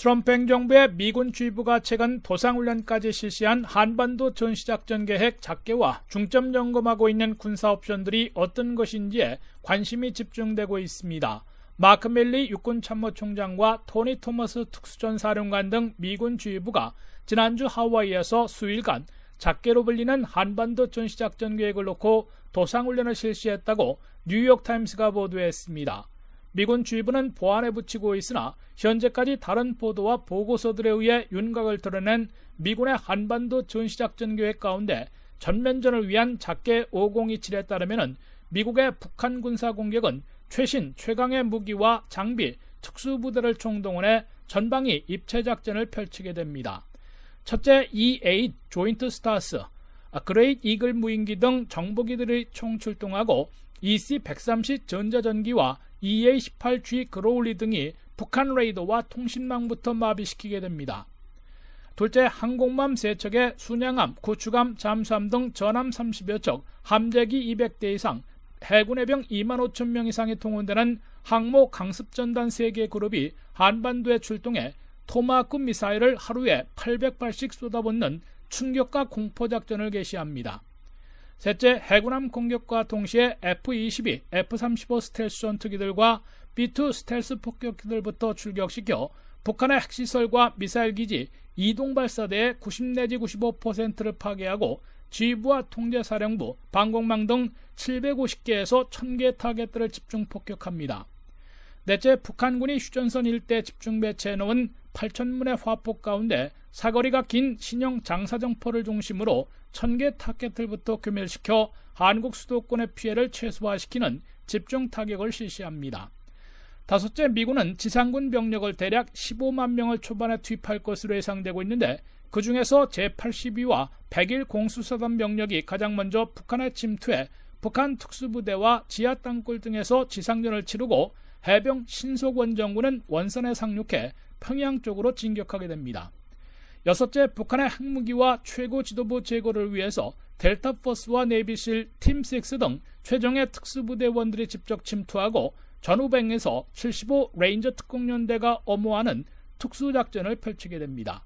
트럼프 행정부의 미군 주의부가 최근 도상훈련까지 실시한 한반도 전시작전 계획 작계와 중점 점검하고 있는 군사 옵션들이 어떤 것인지에 관심이 집중되고 있습니다. 마크 멜리 육군 참모총장과 토니 토머스 특수전 사령관 등 미군 주의부가 지난주 하와이에서 수일간 작게로 불리는 한반도 전시작전 계획을 놓고 도상훈련을 실시했다고 뉴욕타임스가 보도했습니다. 미군 주의부는 보안에 붙이고 있으나 현재까지 다른 보도와 보고서들에 의해 윤곽을 드러낸 미군의 한반도 전시작전 계획 가운데 전면전을 위한 작게 5027에 따르면 미국의 북한 군사 공격은 최신 최강의 무기와 장비, 특수부대를 총동원해 전방위 입체 작전을 펼치게 됩니다. 첫째 E-8 조인트 스타스, 그레이트 이글 무인기 등 정보기들이 총출동하고 EC-130 전자전기와 EA-18G 그로울리 등이 북한 레이더와 통신망부터 마비시키게 됩니다. 둘째, 항공모함 3척에 순양함, 구축함, 잠수함 등 전함 30여 척, 함재기 200대 이상, 해군의 병 2만 5천 명 이상이 동원되는 항모 강습전단 3개 그룹이 한반도에 출동해 토마하크 미사일을 하루에 800발씩 쏟아붓는 충격과 공포작전을 개시합니다. 셋째, 해군함 공격과 동시에 F-22, F-35 스텔스 전투기들과 B-2 스텔스 폭격기들부터 출격시켜 북한의 핵시설과 미사일 기지, 이동 발사대의 90 내지 95%를 파괴하고 지휘부와 통제사령부, 방공망 등 750개에서 1000개 타겟들을 집중 폭격합니다. 넷째, 북한군이 휴전선 일대 집중 배치해놓은 8천문의 화폭 가운데 사거리가 긴 신형 장사정포를 중심으로 1000개 타겟들부터 규멸시켜 한국 수도권의 피해를 최소화시키는 집중 타격을 실시합니다. 다섯째, 미군은 지상군 병력을 대략 15만 명을 초반에 투입할 것으로 예상되고 있는데 그 중에서 제82와 101 공수사단 병력이 가장 먼저 북한에 침투해 북한 특수부대와 지하 땅굴 등에서 지상전을 치르고 해병 신속원정군은 원산에 상륙해 평양 쪽으로 진격하게 됩니다. 여섯째, 북한의 핵무기와 최고 지도부 제거를 위해서 델타 포스와 네비실, 팀6 등 최종의 특수부대원들이 직접 침투하고 전후뱅에서 75 레인저 특공연대가 엄호하는 특수작전을 펼치게 됩니다.